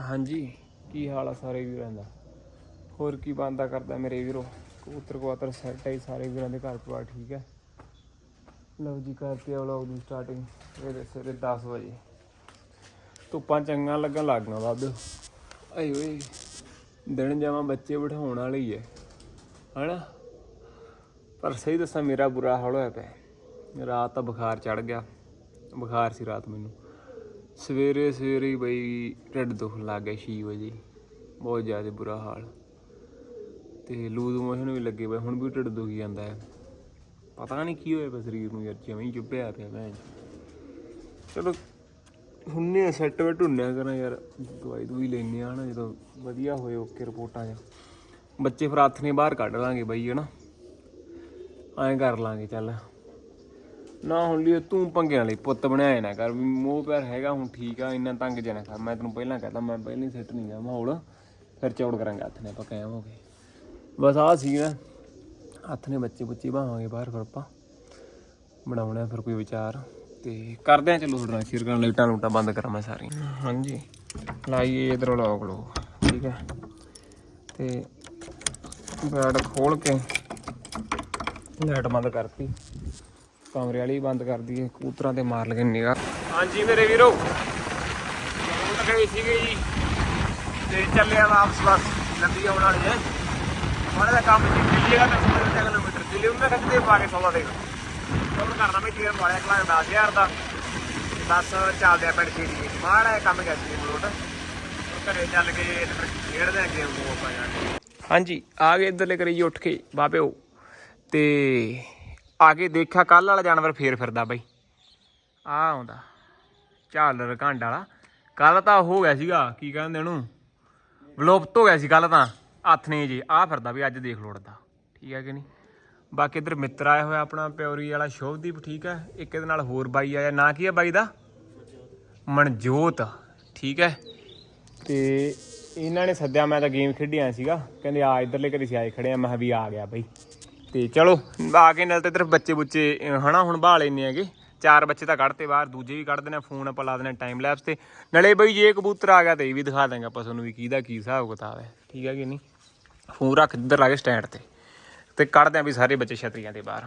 ਹਾਂਜੀ, ਕੀ ਹਾਲ ਆ ਸਾਰੇ ਵੀਰਾਂ ਦਾ? ਹੋਰ ਕੀ ਬੰਦਾ ਕਰਦਾ ਮੇਰੇ ਵੀਰੋ? ਕਬੂਤਰ ਕਵਾਤਰ ਸੈੱਟ ਹੈ ਸਾਰੇ ਵੀਰਾਂ ਦੇ ਘਰ ਪਰਿਵਾਰ, ਠੀਕ ਹੈ ਲਓ ਜੀ ਕਰਕੇ ਵਲੌਗ ਦੀ ਸਟਾਰਟਿੰਗ ਸਵੇਰੇ ਸਵੇਰੇ 10 ਵਜੇ। ਧੁੱਪਾਂ ਚੰਗਾ ਲੱਗਣ ਲੱਗ ਗਈਆਂ ਵੱਧ। ਆਏ ਓਏ ਦਿਨ ਜਾਵਾਂ ਬੱਚੇ ਬਿਠਾਉਣ ਵਾਲੇ ਹੀ ਹੈ ਹਨਾ? ਪਰ ਸਹੀ ਦੱਸਾਂ, ਮੇਰਾ ਬੁਰਾ ਹਾਲ ਹੋਇਆ ਪਿਆ। ਰਾਤ ਤਾਂ ਬੁਖਾਰ ਚੜ ਗਿਆ। ਬੁਖਾਰ ਸੀ ਰਾਤ ਮੈਨੂੰ। ਸਵੇਰੇ ਸਵੇਰੇ ਹੀ ਬਈ ਢਿੱਡ ਦੁਖਣ ਲੱਗ ਗਿਆ 6 ਵਜੇ। ਬਹੁਤ ਜ਼ਿਆਦਾ ਬੁਰਾ ਹਾਲ। ਤੇ ਲੂਜ਼ ਮੋਸ਼ਨ ਵੀ ਲੱਗੇ ਪਏ, ਹੁਣ ਵੀ ਢਿੱਡ ਦੁਖੀ ਜਾਂਦਾ ਹੈ। ਪਤਾ ਨਹੀਂ ਕੀ ਹੋਇਆ ਪਿਆ ਸਰੀਰ ਨੂੰ ਯਾਰ, ਜਿਵੇਂ ਹੀ ਚੁੱਭਿਆ ਪਿਆ ਮੈਂ ਚਲੋ ਹੁੰਨੇ ਸੈੱਟ ਵੇ ਢੁੰਨਿਆ ਕਰਾਂ ਯਾਰ, ਦਵਾਈ ਦੂਈ ਲੈਣੇ ਆ ਨਾ, ਜਦੋਂ ਵਧੀਆ ਹੋਏ ਓਕੇ ਰਿਪੋਰਟਾਂ 'ਚ ਬੱਚੇ ਫਿਰ ਹੱਥ ਨੇ ਬਾਹਰ ਕੱਢ ਲਾਂਗੇ ਬਈ, ਹਨਾ। ਐਂ ਕਰ ਲਾਂਗੇ, ਚੱਲ। ਨਾ ਹੁਣ ਲਈ ਤੂੰ ਪੰਗਿਆਂ ਲਈ ਪੁੱਤ ਬਣਾਇਆ ਨਾ ਕਰ, ਵੀ ਮੋਹ ਪਿਆਰ ਹੈਗਾ, ਹੁਣ ਠੀਕ ਆ, ਇੰਨਾ ਤੰਗ ਜਨਾ ਕਰ। ਮੈਂ ਤੈਨੂੰ ਪਹਿਲਾਂ ਕਹਤਾ, ਮੈਂ ਪਹਿਲਾਂ ਹੀ ਸੈੱਟ ਨਹੀਂ ਗਿਆ, ਮਾਹੌਲ। ਫਿਰ ਚੌੜ ਕਰਾਂਗੇ, ਹੱਥ ਨੇ ਆਪਾਂ ਕਾਇਮ ਹੋ ਗਏ ਬਸ ਆਹ ਸੀ ਨਾ ਹੱਥ ਨੇ ਬੱਚੇ ਬੁੱਚੇ ਬਾਹਾਂਗੇ ਬਾਹਰ ਫਿਰ ਆਪਾਂ। ਬਣਾਉਣਾ ਹੈ ਫਿਰ ਕੋਈ ਵਿਚਾਰ। ਤੇ ਕਰਦੇ ਆ ਚਲੋ ਤੁਹਾਡੇ ਨਾਲ ਸ਼ੇਅਰ ਕਰਨ, ਲਾਈਟਾਂ ਲੂਟਾਂ ਬੰਦ ਕਰਾਂ ਮੈਂ ਸਾਰੀਆਂ। ਹਾਂਜੀ। ਲਾਈਏ ਇਧਰੋਂ ਲੌਕ ਲੋ। ਠੀਕ ਹੈ ਤੇ ਬੈਡ ਖੋਲ ਕੇ ਲਾਈਟ ਬੰਦ ਕਰਤੀ। ਕਮਰੇ ਵਾਲੀ ਬੰਦ ਕਰ ਦਈਏ ਕਬੂਤਰਾਂ ਤੇ ਮਾਰ ਲਗੇ ਨਿਗਾ ਹਾਂਜੀ ਮੇਰੇ ਵੀਰੋ। ਕਬੂਤਰ ਗਏ ਸੀਗੇ ਜੀ ਤੇ ਚੱਲਿਆ ਵਾਪਸ ਬਸ ਲੰਬੀ ਆਉਣ ਵਾਲੀ ਹੈ। ਮਾੜਾ ਦਾ ਕੰਮ ਜੀ ਮਿਲੀਏਗਾ ਤਾਂ 100 ਕਿਲੋਮੀਟਰ ਦਿੱਲੀ ਉਹਨਾਂ ਖੱਤੇ ਪਾ ਕੇ ਸੌਦਾ ਦੇਗਾ ਕੰਮ ਕਰਨਾ ਮੈਂ ਤੀਰ ਮਾਰਿਆ ਕਲਾ 10000 ਦਾ। 10 ਚੱਲਦੇ ਆ ਪਿੰਡ ਛੇੜੀ ਜੀ ਮਾੜਾ ਕੰਮ ਗਿਆ ਸੀ ਬਲੋਟ। ਘਰੇ ਚੱਲ ਕੇ ਫਿਰ ਖੇਡਦੇ ਆ ਗੇਮ ਨੂੰ ਆਪਾਂ ਹਾਂਜੀ ਆ ਗਏ ਇੱਧਰਲੇ ਕਰੀ ਉੱਠ ਕੇ ਬਾਬਿਓ ਤੇ ਆ ਕੇ ਦੇਖਿਆ ਕੱਲ ਵਾਲਾ ਜਾਨਵਰ ਫੇਰ ਫਿਰਦਾ ਬਾਈ। ਆ ਆਉਂਦਾ ਝਾਲਰ ਘੰਡ ਵਾਲਾ। ਕੱਲ ਤਾਂ ਹੋ ਗਿਆ ਸੀਗਾ, ਕੀ ਕਹਿੰਦੇ ਉਹਨੂੰ? ਵਿਲੋਪਤ ਹੋ ਗਿਆ ਸੀ ਕੱਲ ਤਾਂ, ਹੱਥ ਨੇ ਜੀ ਆ ਫਿਰਦਾ ਵੀ ਅੱਜ ਦੇਖ ਲੋੜਦਾ ਠੀਕ ਹੈ ਕਿ ਨਹੀਂ? ਬਾਕੀ ਇਧਰ ਮਿੱਤਰ ਆਇਆ ਹੋਇਆ ਆਪਣਾ, ਪਿਓਰੀ ਵਾਲਾ ਸ਼ੋਭਦੀਪ, ਠੀਕ ਹੈ? ਇੱਕ ਇਹਦੇ ਨਾਲ ਹੋਰ ਬਾਈ ਆਇਆ, ਨਾਂ ਕੀ ਹੈ ਬਾਈ ਦਾ? ਮਨਜੋਤ, ਠੀਕ ਹੈ? ਤੇ ਇਹਨਾਂ ਨੇ ਸੱਦਿਆ, ਮੈਂ ਤਾਂ ਗੇਮ ਖੇਡਿਆ ਸੀਗਾ। ਕਹਿੰਦੇ, ਆ, ਇਧਰਲੇ ਘਰੇ ਸੀ ਆਏ ਖੜੇ ਆ। ਮੈਂ ਕਿਹਾ ਵੀ ਆ ਗਿਆ ਬਾਈ। ਤੇ ਚਲੋ, ਆ ਕੇ ਨਾਲ ਤੇ ਸਿਰਫ ਬੱਚੇ ਬੁੱਚੇ, ਅਹ ਹਨਾ, ਹੁਣ ਬਾਹ ਲੈਨੇ ਹੈਗੇ। ਚਾਰ ਬੱਚੇ ਤਾਂ ਕੱਢਤੇ ਬਾਹਰ, ਦੂਜੇ ਵੀ ਕੱਢ ਦੇਣਾ ਫੋਨ ਆਪਾਂ ਲਾ ਦਿੰਦੇ ਟਾਈਮ ਲੈਪਸ ਤੇ। ਨਲੇ ਬਈ ਜੇ ਕਬੂਤਰ ਆ ਗਿਆ ਤੇ ਇਹ ਵੀ ਦਿਖਾ ਦਾਂਗੇ ਆਪਾਂ ਤੁਹਾਨੂੰ ਵੀ ਕਿਹਦਾ ਕੀ ਹਿਸਾਬ ਕਿਤਾਬ ਹੈ। ਠੀਕ ਹੈ ਕਿ ਨਹੀਂ? ਫੋਨ ਰੱਖ ਇੱਧਰ ਲਾ ਕੇ ਸਟੈਂਡ ਤੇ। ਤੇ ਕੱਢਦੇ ਆ ਵੀ ਸਾਰੇ ਬੱਚੇ ਛਤਰੀਆਂ ਦੇ ਬਾਹਰ।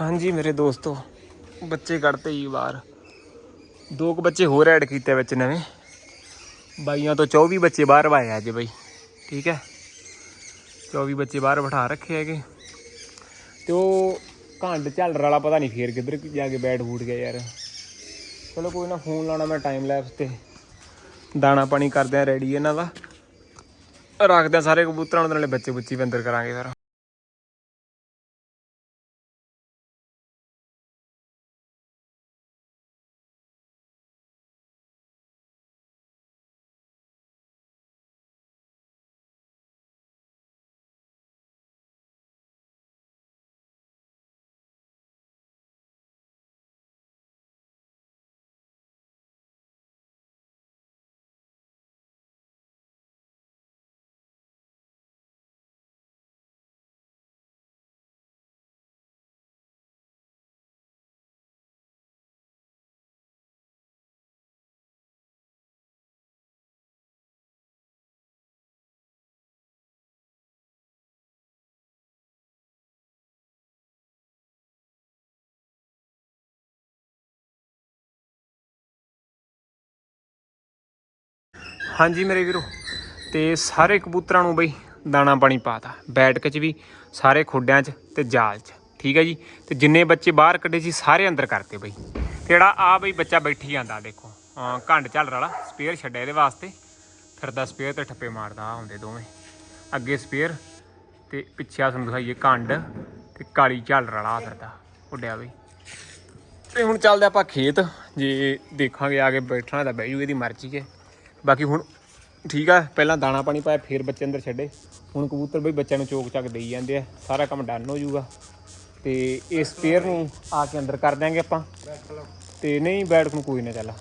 ਹਾਂਜੀ ਮੇਰੇ ਦੋਸਤੋ, ਬੱਚੇ ਕੱਢਤੇ ਜੀ ਬਾਹਰ। ਦੋ ਕੁ ਬੱਚੇ ਹੋਰ ਐਡ ਕੀਤੇ ਵਿੱਚ ਨਵੇਂ। ਬਾਈਆਂ ਤੋਂ 24 ਬੱਚੇ ਬਾਹਰ ਵਾਏ ਅੱਜ ਬਈ, ਠੀਕ ਹੈ? 24 ਬੱਚੇ ਬਾਹਰ ਬਿਠਾ ਰੱਖੇ ਹੈਗੇ। ਤੇ ਉਹ ਘੰਡ ਝੱਲਰ ਵਾਲਾ ਪਤਾ ਨਹੀਂ ਫੇਰ ਕਿੱਧਰ ਜਾ ਕੇ ਬੈਠ ਬੂਟ ਗਿਆ ਯਾਰ। ਚਲੋ ਕੋਈ ਨਾ, ਫੋਨ ਲਾਉਣਾ ਮੈਂ ਟਾਈਮ ਲੈਪਸ ਤੇ। ਦਾਣਾ ਪਾਣੀ ਕਰਦੇ ਆ ਰੈਡੀ ਇਹਨਾਂ ਦਾ। ਰੱਖਦੇ ਆ ਸਾਰੇ ਕਬੂਤਰਾਂ ਨੂੰ ਤੇ ਨਾਲੇ ਬੱਚੇ ਬੁੱਚੀ ਵੀ ਅੰਦਰ ਕਰਾਂਗੇ ਫਿਰ। ਹਾਂਜੀ ਮੇਰੇ ਵੀਰੋ, ਤੇ ਸਾਰੇ ਕਬੂਤਰਾਂ ਨੂੰ ਬਈ ਦਾਣਾ ਪਾਣੀ ਪਾਤਾ ਬੈਠਕ 'ਚ ਵੀ, ਸਾਰੇ ਖੁੱਡਿਆਂ 'ਚ ਤੇ ਜਾਲ 'ਚ, ਠੀਕ ਹੈ ਜੀ? ਤੇ ਜਿੰਨੇ ਬੱਚੇ ਬਾਹਰ ਕੱਢੇ ਸੀ, ਸਾਰੇ ਅੰਦਰ ਕਰਤੇ ਬਈ। ਤੇ ਜਿਹੜਾ ਆ ਬਈ ਬੱਚਾ ਬੈਠੀ ਜਾਂਦਾ, ਦੇਖੋ ਘੰਡ ਝੱਲ ਵਾਲਾ ਸਪੇਅਰ ਛੱਡਿਆ ਇਹਦੇ ਵਾਸਤੇ ਫਿਰਦਾ ਸਪੇਅਰ ਤੇ ਠੱਪੇ ਮਾਰਦਾ ਆ ਹੁੰਦੇ ਦੋਵੇਂ। ਅੱਗੇ ਸਪੇਅਰ ਤੇ ਪਿੱਛੇ ਆ ਤੁਹਾਨੂੰ ਦਿਖਾਈਏ ਘੰਡ, ਤੇ ਕਾਲੀ ਝੱਲ ਵਾਲਾ ਫਿਰਦਾ ਉੱਡਿਆ ਬਈ। ਤੇ ਹੁਣ ਚੱਲਦੇ ਆਪਾਂ ਖੇਤ, ਜੇ ਦੇਖਾਂਗੇ, ਆ ਕੇ ਬੈਠਣਾ ਤਾਂ ਬਹਿ ਜੂ, ਇਹਦੀ ਮਰਜ਼ੀ ਹੈ। ਬਾਕੀ ਹੁਣ ਠੀਕ ਆ, ਪਹਿਲਾਂ ਦਾਣਾ ਪਾਣੀ ਪਾਇਆ, ਫਿਰ ਬੱਚੇ ਅੰਦਰ ਛੱਡੇ। ਹੁਣ ਕਬੂਤਰ ਬਈ ਬੱਚਿਆਂ ਨੂੰ ਚੋਕ ਚੱਕ ਦੇਈ ਜਾਂਦੇ ਆ, ਸਾਰਾ ਕੰਮ ਡਨ ਹੋ ਜਾਊਗਾ। ਤੇ ਇਸ ਪੇਅਰ ਨੂੰ ਆ ਕੇ ਅੰਦਰ ਕਰ ਦਿਆਂਗੇ ਆਪਾਂ। ਤੇ ਨਹੀਂ, ਬੈਠ ਨੂੰ ਕੋਈ ਨਾ ਚੱਲ।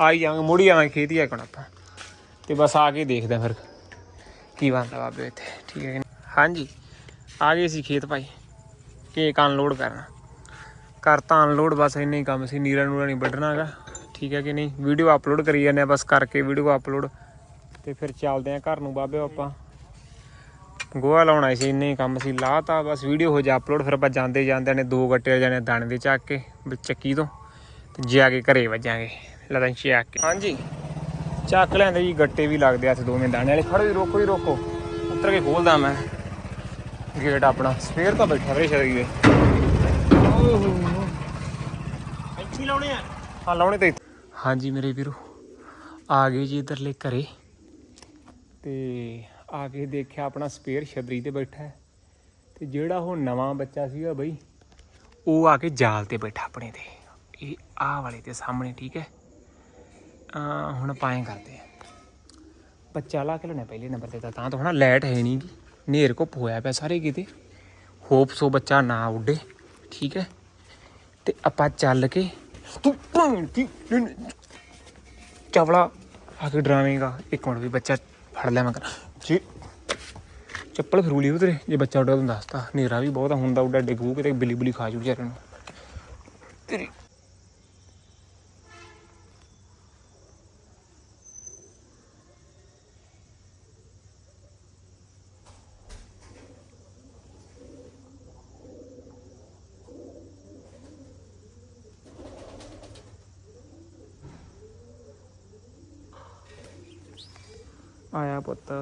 ਆਈ ਜਾਵਾਂਗੇ, ਮੁੜੀ ਆਵਾਂਗੇ ਖੇਤ ਹੀ ਆਕਣ ਆਪਾਂ। ਤੇ ਬਸ ਆ ਕੇ ਦੇਖਦੇ ਆ ਫਿਰ ਕੀ ਬਣਦਾ ਬਾਬੇ ਇੱਥੇ, ਠੀਕ ਹੈ ਹਾਂਜੀ, ਆ ਗਏ ਸੀ ਖੇਤ ਭਾਈ। ਕੇਕ ਅਨਲੋਡ ਕਰਨਾ। ਕਰਤਾ ਅਨਲੋਡ ਬਸ ਇੰਨਾ ਹੀ ਕੰਮ ਸੀ, ਨੀਰਾ ਨੂਰਾ ਨਹੀਂ ਵੱਢਣਾ ਹੈਗਾ ਠੀਕ ਹੈ ਕਿ ਨਹੀਂ? ਵੀਡੀਓ ਅਪਲੋਡ ਕਰੀ ਜਾਂਦੇ ਆ ਬਸ ਕਰਕੇ ਵੀਡੀਓ ਅਪਲੋਡ ਤੇ ਫਿਰ ਚੱਲਦੇ ਆ ਘਰ ਨੂੰ ਬਾਬੇ ਆਪਾਂ। ਗੋਹਾ ਲਾਉਣਾ ਸੀ ਇੰਨੇ ਹੀ ਕੰਮ ਸੀ। ਲਾਤਾ ਬਸ ਵੀਡੀਓ ਹੋ ਜਾ ਅਪਲੋਡ ਫਿਰ ਆਪਾਂ ਜਾਂਦੇ ਜਾਂਦੇ ਨੇ ਦੋ ਗੱਟੇ ਜਾਣੇ ਦਾਣੇ ਦੇ ਚੱਕ ਕੇ ਚੱਕੀ ਤੋਂ। ਤੇ ਜਾ ਕੇ ਘਰੇ ਵੱਜਾਂਗੇ। ਲਦਾਂ ਚੱਕ ਕੇ। ਹਾਂਜੀ। ਚੱਕ ਲੈਂਦੇ ਜੀ ਗੱਟੇ ਵੀ ਲੱਗਦੇ ਆ ਇੱਥੇ ਦੋਵੇਂ ਦਾਣੇ ਵਾਲੇ। ਖੜੋ ਜੀ ਰੋਕੋ ਜੀ ਰੋਕੋ। ਉੱਤਰ ਕੇ ਖੋਲਦਾ ਮੈਂ। ਗੇਟ ਆਪਣਾ। ਸਵੇਰ ਤਾਂ ਬੈਠਾ ਰਹੇ ਸ਼ਰੀਰ ਇੱਥੇ ਹੀ ਲਾਉਣੇ ਆ। ਹਾਂ ਲਾਉਣੇ ਤੇ ਹਾਂਜੀ ਮੇਰੇ ਵੀਰੋ, ਆ ਗਏ ਜੀ ਇਧਰਲੇ ਘਰੇ ਤੇ ਆ ਕੇ ਦੇਖਿਆ ਆਪਣਾ ਸਪੇਅਰ ਛਤਰੀ ਤੇ ਬੈਠਾ ਹੈ ਤੇ ਜਿਹੜਾ ਉਹ ਨਵਾਂ ਬੱਚਾ ਸੀਗਾ ਬਈ, ਉਹ ਆ ਕੇ ਜਾਲ ਤੇ ਬੈਠਾ ਆਪਣੇ ਤੇ। ਇਹ ਆਹ ਵਾਲੇ ਤੇ ਸਾਹਮਣੇ, ਠੀਕ ਹੈ? ਆ ਹੁਣ ਪਾਏ ਕਰਦੇ ਆ ਬੱਚਾ ਲਾ ਕੇ ਲੈਣਾ ਪਹਿਲੇ ਨੰਬਰ ਤੇ ਤਾਂ ਤਾਂ ਤਾਂ ਹੁਣ ਲਾਈਟ ਹੈ ਨਹੀਂ ਗੀ ਨੇਰ ਘੁੱਪ ਹੋਇਆ ਪਿਆ ਸਾਰੇ ਕਿਤੇ। ਹੋਪ ਸੋ ਬੱਚਾ ਨਾ ਉੱਡੇ, ਠੀਕ ਹੈ? ਤੇ ਆਪਾਂ ਚੱਲ ਕੇ ਤੂੰ ਭੈਣ ਦੀ ਚਵਲਾ ਆ ਕੇ ਡਰਾਵੇਂਗਾ। ਇੱਕ ਮਿੰਟ ਵੀ ਬੱਚਾ ਫੜ ਲਿਆ ਮੈਂ ਕਰ ਜੀ, ਚੱਪਲ ਫਰੂਲੀ ਉਤਰੇ ਜੇ ਬੱਚਾ ਉੱਡਾ ਤੁਹਾਨੂੰ ਦੱਸਤਾ। ਹਨੇਰਾ ਵੀ ਬਹੁਤ ਹੁੰਦਾ ਉੱਡਾ ਡਿੱਗੂ ਕਿਤੇ ਬਿੱਲੀ ਬਿੱਲੀ ਖਾ ਜੂ ਵਿਚਾਰੇ ਨੂੰ। ਆਇਆ ਪੁੱਤ।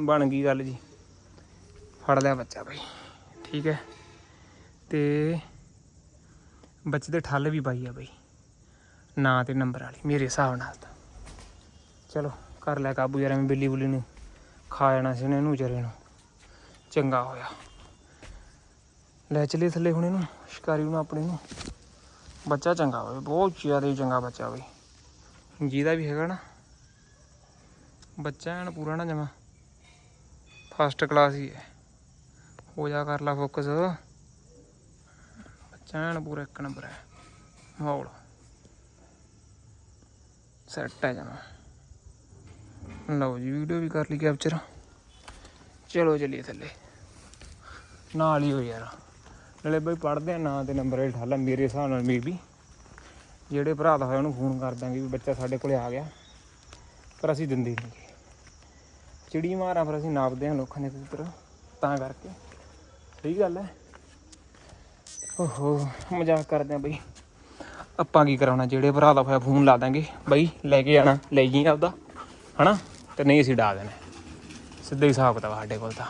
ਬਣ ਗਈ ਗੱਲ ਜੀ। ਫੜ ਲਿਆ ਬੱਚਾ ਬਈ। ਠੀਕ ਹੈ। ਤੇ ਬੱਚੇ ਦੇ ਠੱਲ ਵੀ ਪਾਈ ਆ ਬਈ। ਨਾਂ ਤੇ ਨੰਬਰ ਵਾਲੀ, ਮੇਰੇ ਹਿਸਾਬ ਨਾਲ ਤਾਂ। ਚਲੋ, ਕਰ ਲੈ ਕਾਬੂ ਯਾਰ, ਐਵੇਂ ਬਿੱਲੀ ਬੁੱਲੀ ਨੂੰ ਖਾ ਜਾਣਾ ਸੀ ਉਹਨੇ, ਇਹਨੂੰ ਵਿਚਾਰੇ ਨੂੰ। ਚੰਗਾ ਹੋਇਆ। ਲੈ ਚਲੇ ਥੱਲੇ ਹੁਣ ਇਹਨੂੰ, ਸ਼ਿਕਾਰੀ ਨੂੰ, ਆਪਣੇ ਨੂੰ। ਬੱਚਾ ਚੰਗਾ ਹੋਵੇ, ਬਹੁਤ ਜ਼ਿਆਦਾ ਚੰਗਾ ਬੱਚਾ ਬਈ। ਜਿਹਦਾ ਵੀ ਹੈਗਾ ਨਾ। ਬੱਚਾ ਐਨ ਪੂਰਾ ਨਾ ਜਮਾ। ਫਸਟ ਕਲਾਸ ਹੀ ਹੈ। ਹੋ ਜਾ ਕਰ ਲਾ ਫੋਕਸ ਬੱਚਾ ਐਨ ਪੂਰਾ ਇੱਕ ਨੰਬਰ ਹੈ। ਮਾਹੌਲ। ਸੈੱਟ ਹੈ ਜਮਾ। ਲਓ ਜੀ ਵੀਡੀਓ ਵੀ ਕਰ ਲਈ ਕੈਪਚਰ ਚਲੋ ਚਲੀਏ ਥੱਲੇ। ਨਾਲ ਹੀ ਹੋ ਯਾਰ। ਨਾਲੇ ਬਈ ਪੜਦੇ ਆ, ਨਾਂ ਤੇ ਨੰਬਰ ਇਹ ਠਾਲਾ ਮੇਰੇ ਹਿਸਾਬ ਨਾਲ ਮੇਬੀ ਜਿਹੜੇ ਭਰਾ ਦਾ ਹੋਇਆ ਉਹਨੂੰ ਫੋਨ ਕਰ ਦਾਂਗੇ ਵੀ ਬੱਚਾ ਸਾਡੇ ਕੋਲੇ ਆ ਗਿਆ। ਪਰ ਅਸੀਂ ਦਿੰਦੇ ਨਹੀਂ ਚਿੜੀ ਮਾਰਾਂ ਫਿਰ ਅਸੀਂ ਨਾਪਦੇ ਹਾਂ ਲੋਕਾਂ ਦੇ ਕਬੂਤਰ ਤਾਂ ਕਰਕੇ। ਸਹੀ ਗੱਲ ਹੈ। ਓਹੋ, ਮਜ਼ਾਕ ਕਰਦੇ ਆ ਬਈ। ਆਪਾਂ ਕੀ ਕਰਾਉਣਾ, ਜਿਹੜੇ ਭਰਾ ਦਾ ਹੋਇਆ ਫੋਨ ਲਾ ਦਾਂਗੇ। ਬਈ, ਲੈ ਕੇ ਜਾਣਾ ਲੈ ਜੀ ਆਪਦਾ, ਹਨਾ? ਤੇ ਨਹੀਂ ਅਸੀਂ ਡਾ ਦੇਣਾ। ਸਿੱਧਾ ਹੀ ਹਿਸਾਬ ਕਿਤਾਬ ਸਾਡੇ ਕੋਲ ਤਾਂ।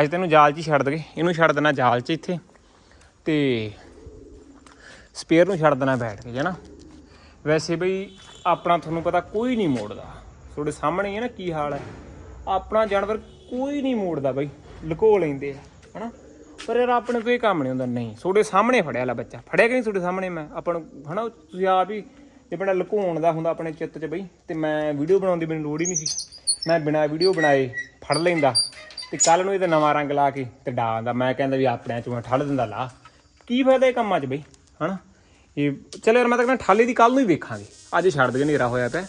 ਅੱਜ ਤੈਨੂੰ ਜਾਲ 'ਚ ਹੀ ਛੱਡ ਦਗੇ। ਇਹਨੂੰ ਛੱਡ ਦੇਣਾ ਜਾਲ 'ਚ ਇੱਥੇ। ਤੇ ਸਪੇਅਰ ਨੂੰ ਛੱਡ ਦੇਣਾ ਬੈਠ ਕੇ ਜਨਾ ਵੈਸੇ ਬਈ, ਆਪਣਾ ਤੁਹਾਨੂੰ ਪਤਾ ਕੋਈ ਨਹੀਂ ਮੋੜਦਾ। ਤੁਹਾਡੇ ਸਾਹਮਣੇ ਹੈ ਨਾ, ਕੀ ਹਾਲ ਹੈ। ਆਪਣਾ ਜਾਨਵਰ ਕੋਈ ਨਹੀਂ ਮੋੜਦਾ ਬਈ, ਲੁਕੋ ਲੈਂਦੇ ਆ, ਹਨਾ? ਪਰ ਯਾਰ ਆਪਣੇ ਕੋਈ ਕੰਮ ਨਹੀਂ ਹੁੰਦਾ, ਨਹੀਂ, ਤੁਹਾਡੇ ਸਾਹਮਣੇ ਫੜਿਆ ਲਾ ਬੱਚਾ, ਫੜਿਆ ਕਿ ਨਹੀਂ ਤੁਹਾਡੇ ਸਾਹਮਣੇ ਮੈਂ? ਆਪਾਂ ਨੂੰ, ਹਨਾ, ਤੁਸੀਂ ਆਪ ਹੀ, ਜੇ ਬੜਾ ਲੁਕਾਉਣ ਦਾ ਹੁੰਦਾ ਆਪਣੇ ਚਿੱਤ 'ਚ ਬਈ, ਤੇ ਮੈਂ ਵੀਡੀਓ ਬਣਾਉਣ ਦੀ ਮੈਨੂੰ ਲੋੜ ਹੀ ਨਹੀਂ ਸੀ। ਮੈਂ ਬਿਨਾਂ ਵੀਡੀਓ ਬਣਾਏ ਫੜ ਲੈਂਦਾ, ਤੇ ਕੱਲ ਨੂੰ ਇਹਦਾ ਨਵਾਂ ਰੰਗ ਲਾ ਕੇ ਤੇ ਡਾ ਦਿੰਦਾ, ਮੈਂ ਕਹਿੰਦਾ ਵੀ ਆਪਣਿਆਂ ਚ ਮੈਂ ਠੱਲ ਦਿੰਦਾ, ਲਾ। ਕੀ ਫਾਇਦਾ ਇਹ ਕੰਮਾਂ 'ਚ ਬਈ, ਹਨਾ? ਇਹ, ਚਲੋ ਯਾਰ ਮੈਂ ਤਾਂ ਕਹਿੰਦਾ ਠਾਲੇ ਦੀ ਕੱਲ ਨੂੰ ਹੀ ਵੇਖਾਂਗੇ, ਅੱਜ ਛੱਡ ਦੇ ਹਨੇਰਾ ਹੋਇਆ ਪਿਆ।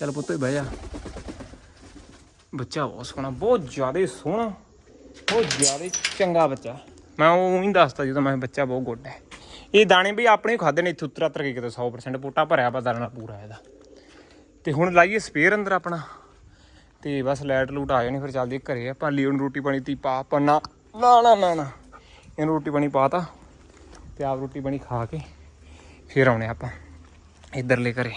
ਚੱਲ ਪੁੱਤ, ਬਹਿ ਜਾ। ਬੱਚਾ ਬਹੁਤ ਸੋਹਣਾ, ਬਹੁਤ ਜ਼ਿਆਦਾ ਸੋਹਣਾ, ਬਹੁਤ ਜ਼ਿਆਦਾ ਚੰਗਾ ਬੱਚਾ। ਮੈਂ ਉਹ ਹੀ ਦੱਸਦਾ ਜਦੋਂ ਮੈਂ ਬੱਚਾ ਬਹੁਤ ਗੁੱਡ ਹੈ। ਇਹ ਦਾਣੇ ਵੀ ਆਪਣੇ ਖਾਦੇ ਨੇ, ਇੱਥੇ ਉਤਰਾ ਉਤਰ ਕੇ ਕਿਤੇ 100% ਪੋਟਾ ਭਰਿਆ ਵਾ, ਦਾਣਾ ਪੂਰਾ ਇਹਦਾ। ਤੇ ਹੁਣ ਲਾਈਏ ਸਪੇਅਰ ਅੰਦਰ ਆਪਣਾ। ਤੇ ਬਸ ਲੈਟ ਲੂਟ ਆ ਜਾਣੀ, ਫਿਰ ਚੱਲਦੀ ਘਰੇ ਆਪਾਂ ਲਈ ਉਹਨੂੰ ਰੋਟੀ ਪਾਣੀ ਤੀ ਪਾ ਪੰਨਾ ਨਾ ਨਾ ਨਾ ਨਾ ਇਹਨੂੰ ਰੋਟੀ ਪਾਣੀ ਪਾਤਾ ਤੇ ਆਪ ਰੋਟੀ ਪਾਣੀ ਖਾ ਕੇ ਫਿਰ ਆਉਣੇ ਆਪਾਂ ਇੱਧਰਲੇ ਘਰੇ।